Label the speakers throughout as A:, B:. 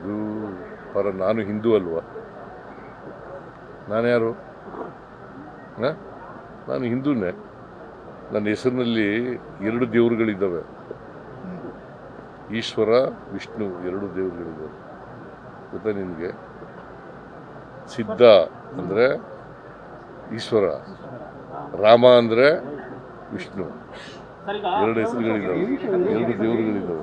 A: ಇದು ಪರ ನಾನು ಹಿಂದೂ ಅಲ್ವಾ? ನಾನು ಯಾರು? ನಾನು ಹಿಂದೂನೇ. ನನ್ನ ಹೆಸರಿನಲ್ಲಿ ಎರಡು ದೇವರುಗಳಿದ್ದಾವೆ. ಈಶ್ವರ, ವಿಷ್ಣು ಎರಡು ದೇವರುಗಳಿದ್ದಾವೆ. ಗೊತ್ತಾ ನಿನಗೆ ಸಿದ್ಧ ಅಂದರೆ ಈಶ್ವರ, ರಾಮ ಅಂದರೆ ವಿಷ್ಣು. ಎರಡು ಹೆಸರುಗಳಿದ್ದಾವೆ. ಎರಡು ದೇವರುಗಳಿದ್ದಾವೆ.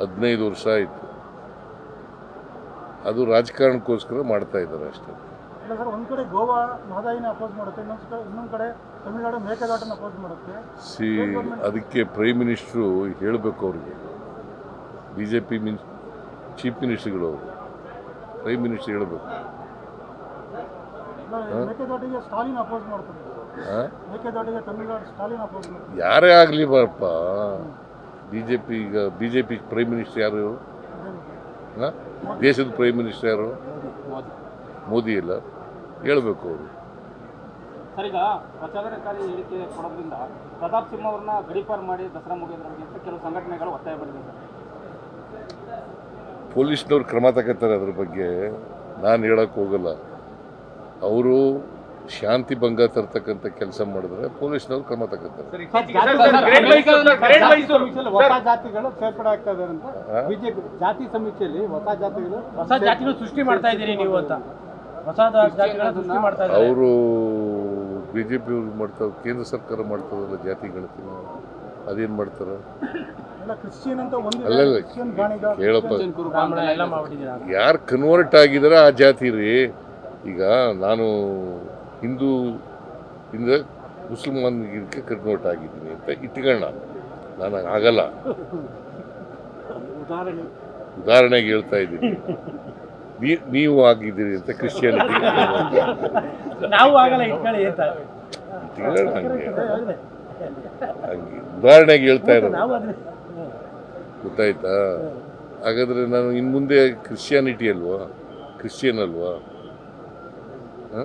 A: ಹದಿನೈದು ವರ್ಷ ಆಯಿತು. ಅದು ರಾಜಕಾರಣಕ್ಕೋಸ್ಕರ ಮಾಡ್ತಾ ಇದ್ದಾರೆ ಅಷ್ಟೇ.
B: ಒಂದು ಕಡೆ ಗೋವಾ ಮಹದಾಯಿನ ಅಪೋಸ್ ಮಾಡುತ್ತೆ ಇನ್ನೊಂದು ಕಡೆ ತಮಿಳುನಾಡು ಮೇಕೆದಾಟನ್ನ ಅಪೋಸ್ ಮಾಡುತ್ತೆ.
A: ಸಿ ಅದಕ್ಕೆ ಪ್ರೈಮ್ ಮಿನಿಸ್ಟ್ರು ಹೇಳಬೇಕು ಅವ್ರಿಗೆ. ಬಿ ಜೆ ಪಿ ಮಿನ್ ಚೀಫ್ ಮಿನಿಸ್ಟ್ರುಗಳು ಅವರು ಪ್ರೈಮ್ ಮಿನಿಸ್ಟರ್ ಹೇಳಬೇಕು
B: ಮೇಕೆದಾಟಿಗೆ ಸ್ಟಾಲಿನ್ ಅಪೋಸ್ ಮಾಡ್ತಾರೆ. ಮೇಕೆದಾಟಿಗೆ ತಮಿಳುನಾಡು ಸ್ಟಾಲಿನ್ ಅಪೋಸ್
A: ಯಾರೇ ಆಗಲಿ ಬಾರಪ್ಪ ಬಿ ಜೆ ಪಿ ಈಗ B J P prime minister ಯಾರು ಇವರು ದೇಶದ ಪ್ರೈಮ್ ಮಿನಿಸ್ಟರ್ ಯಾರು? ಮೋದಿ ಇಲ್ಲ ಹೇಳಬೇಕು ಅವರು.
C: ಸರ್ ಈಗ ಪ್ರಚೋದನಕಾರಿ ಹೇಳಿಕೆ ಕೊಡೋದ್ರಿಂದ ಪ್ರತಾಪ್ ಸಿಂಹ ಅವ್ರನ್ನ ಗಡೀಪಾರ್ ಮಾಡಿ ದಸರಾ ಮುಗಿಯೋದ್ರೊಳಗೆ ಅಂತ ಕೆಲವು ಸಂಘಟನೆಗಳು ಒತ್ತಾಯ ಸರ್.
A: ಪೊಲೀಸ್ನವ್ರು ಕ್ರಮ ತಗೋತಾರೆ ಅದ್ರ ಬಗ್ಗೆ. ನಾನು ಹೇಳಕ್ಕೆ ಹೋಗಲ್ಲ. ಅವರು ಶಾಂತಿ ಭಂಗ ತರ್ತಕ್ಕಂಥ ಕೆಲಸ ಮಾಡಿದ್ರೆ ಪೊಲೀಸ್ನವ್ರು ಕ್ರಮ ತಗೋತಾರೆ.
B: ಬಿಜೆಪಿ ಜಾತಿ ಸಮೀಕ್ಷೆಯಲ್ಲಿ ಹೊಸ ಜಾತಿಗಳು
D: ಹೊಸ ಜಾತಿಗಳು ಸೃಷ್ಟಿ ಮಾಡ್ತಾ ಇದ್ದೀರಿ ನೀವು ಅಂತ. ಹೊಸ ಜಾತಿಗಳ ಸೃಷ್ಟಿ ಮಾಡ್ತಾ ಇದ್ದಾರೆ.
A: ಅವರು ಬಿ ಜೆ ಪಿ ಅವ್ರು ಮಾಡ್ತಾರೆ ಕೇಂದ್ರ ಸರ್ಕಾರ ಮಾಡ್ತಾರಲ್ಲ ಜಾತಿ ಗಣತಿ ಅದೇನು ಮಾಡ್ತಾರೆ?
B: ಹೇಳಪ್ಪ ಕ್ರಿಶ್ಚಿಯನ್ ಅಂತ ಒಂದು
A: ಅಲ್ಲಲ್ಲ
B: ಕ್ರಿಶ್ಚಿಯನ್ ಗಾಣಿಗ
A: ಕೇಳಪ್ಪ.
D: ಎಲ್ಲ ಮಾಡ್ಬಿಟ್ಟಿದ್ದೀರಾ
A: ಯಾರು ಕನ್ವರ್ಟ್ ಆಗಿದಾರೆ ಆ ಜಾತಿ ರೀ? ಈಗ ನಾನು ಹಿಂದೂ ಇಂದ ಮುಸಲ್ಮಾನ್ಗೆ ಕನ್ವರ್ಟ್ ಆಗಿದ್ದೀನಿ ಅಂತ ಇಟ್ಕೊಳ್ಳೋಣ ನಾನು ಆಗಲ್ಲ.
B: ಉದಾಹರಣೆ.
A: ಉದಾಹರಣೆಗೆ ಹೇಳ್ತಾ ಇದ್ದೀನಿ ನೀವು ಆಗಿದ್ದೀರಿ ಅಂತ ಕ್ರಿಶ್ಚಿಯಾನಿಟಿ ಇಟ್ಕೊಳ್ಳೋಣ ಹಂಗೆ. ಹಂಗೆ. ಉದಾಹರಣೆಗೆ ಹೇಳ್ತಾ ಇರೋದು. ಗೊತ್ತಾಯ್ತಾ? ಹಾಗಾದ್ರೆ ನಾನು ಇನ್ನು ಮುಂದೆ ಕ್ರಿಶ್ಚಿಯಾನಿಟಿ ಅಲ್ವಾ? ಕ್ರಿಶ್ಚಿಯನ್ ಅಲ್ವಾ? ಹ?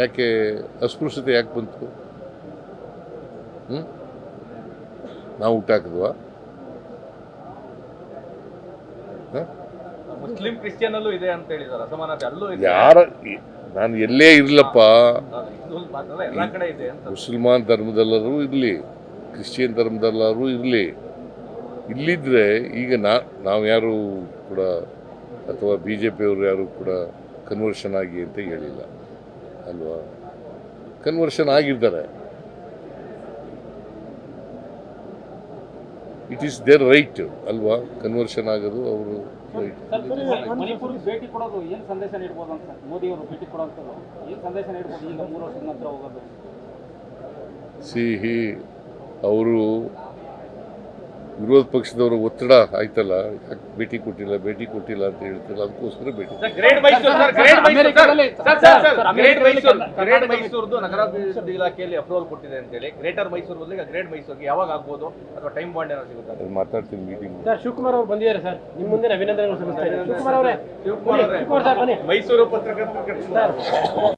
A: ಯಾಕೆ ಅಸ್ಪೃಶ್ಯತೆ ಯಾಕೆ ಬಂತು? ಹ್ಞೂ ನಾವು ಊಟ
E: ಮುಸ್ಲಿಂ ಅಲ್ಲೂ ಇದೆ ಅಂತ ಹೇಳಿದಾರೆ ಅಸಮಾನತೆ ಅಲ್ಲೂ ಇದೆ.
A: ಯಾರ ನಾನು ಎಲ್ಲೇ ಇರಲಪ್ಪ.
E: ಎಲ್ಲಾ ಕಡೆ ಇದೆ ಅಂತ.
A: ಮುಸಲ್ಮಾನ್ ಧರ್ಮದಲ್ಲರೂ ಇರಲಿ ಕ್ರಿಶ್ಚಿಯನ್ ಧರ್ಮದಲ್ಲರೂ ಇರಲಿ. ಇಲ್ಲಿದ್ರೆ ಈಗ ನಾ ನಾವು ಯಾರು ಕೂಡ ಅಥವಾ ಬಿ ಜೆ ಪಿಯವರು ಯಾರು ಕೂಡ ಕನ್ವರ್ಷನ್ ಆಗಿ ಅಂತ ಹೇಳಿಲ್ಲ. ಅಲ್ವಾ? ಕನ್ವರ್ಷನ್ ಆಗಿರ್ತಾರೆ. ಇಟ್ ಈಸ್ ದೇರ್ ರೈಟ್ ಅಲ್ವಾ? ಕನ್ವರ್ಷನ್ ಆಗೋದು ಅವರು ರೈಟ್ ಸಿಹಿ ಅವರು ವಿರೋಧ ಪಕ್ಷದವರ ಒತ್ತಡ ಆಯ್ತಲ್ಲ? ಯಾಕೆ ಭೇಟಿ ಕೊಟ್ಟಿಲ್ಲ ಭೇಟಿ ಕೊಟ್ಟಿಲ್ಲ ಅಂತ ಹೇಳ್ತಿಲ್ಲ? ಅದಕ್ಕೋಸ್ಕರ ಭೇಟಿ
E: sir great Mysore sir great Mysore sir. Sir sir sir great Mysore great ಮೈಸೂರ್ದು ನಗರಾಭಿವೃದ್ಧಿ ಇಲಾಖೆಯಲ್ಲಿ ಅಪ್ರೂವಲ್ ಕೊಟ್ಟಿದೆ ಅಂತೇಳಿ. ಗ್ರೇಟರ್ ಮೈಸೂರು ಬದಲಿಗೆ ಗ್ರೇಟ್ ಮೈಸೂರಿಗೆ ಯಾವಾಗ ಆಗ್ಬೋದು ಅಥವಾ ಟೈಮ್ ಬಾಂಡ್ ಏನೋ ಸಿಗುತ್ತೆ?
A: ಅದು ಮಾತಾಡ್ತೀನಿ ಮೀಟಿಂಗ್
D: ಸರ್ ಶಿವಕುಮಾರ್ ಅವರು ಬಂದಿದ್ದಾರೆ ಸರ್. ನಿಮ್ಮ ಮುಂದೆ ಅಭಿನಂದನೆಗಳು ಸಲ್ಲಿಸ್ತಾ ಇದ್ದೀನಿ ಶಿವಕುಮಾರ್ ಅವರೇ
E: ಶಿವಕುಮಾರ್ ಅವರೇ.
D: ಸರ್ ಬನ್ನಿ.
E: ಮೈಸೂರು ಪತ್ರಕರ್ತರು